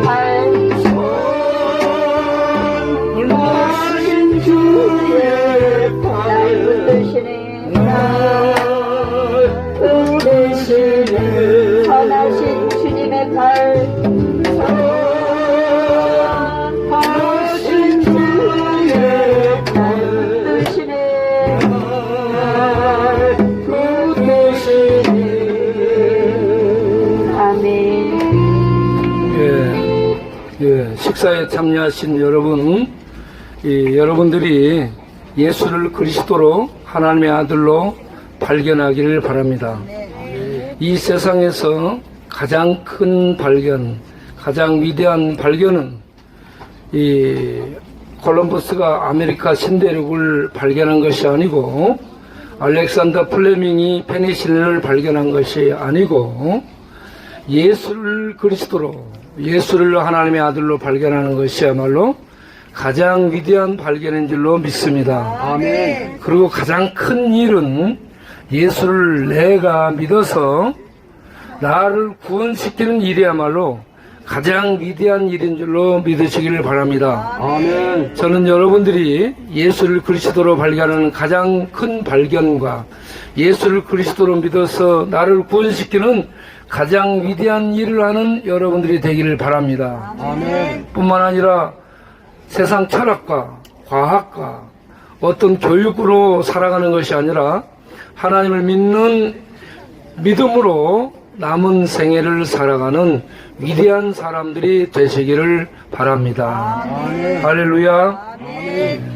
I 예, 예, 식사에 참여하신 여러분, 이, 여러분들이 예수를 그리스도로 하나님의 아들로 발견하기를 바랍니다. 이 세상에서 가장 큰 발견, 가장 위대한 발견은 이 콜럼버스가 아메리카 신대륙을 발견한 것이 아니고 알렉산더 플레밍이 페니실린을 발견한 것이 아니고 예수를 그리스도로 예수를 하나님의 아들로 발견하는 것이야말로 가장 위대한 발견인 줄로 믿습니다. 아멘 그리고 가장 큰 일은 예수를 내가 믿어서 나를 구원시키는 일이야말로 가장 위대한 일인 줄로 믿으시기를 바랍니다. 아멘 저는 여러분들이 예수를 그리스도로 발견하는 가장 큰 발견과 예수를 그리스도로 믿어서 나를 구원시키는 가장 위대한 일을 하는 여러분들이 되기를 바랍니다. 아멘 뿐만 아니라 세상 철학과 과학과 어떤 교육으로 살아가는 것이 아니라 하나님을 믿는 믿음으로 남은 생애를 살아가는 위대한 사람들이 되시기를 바랍니다. 할렐루야.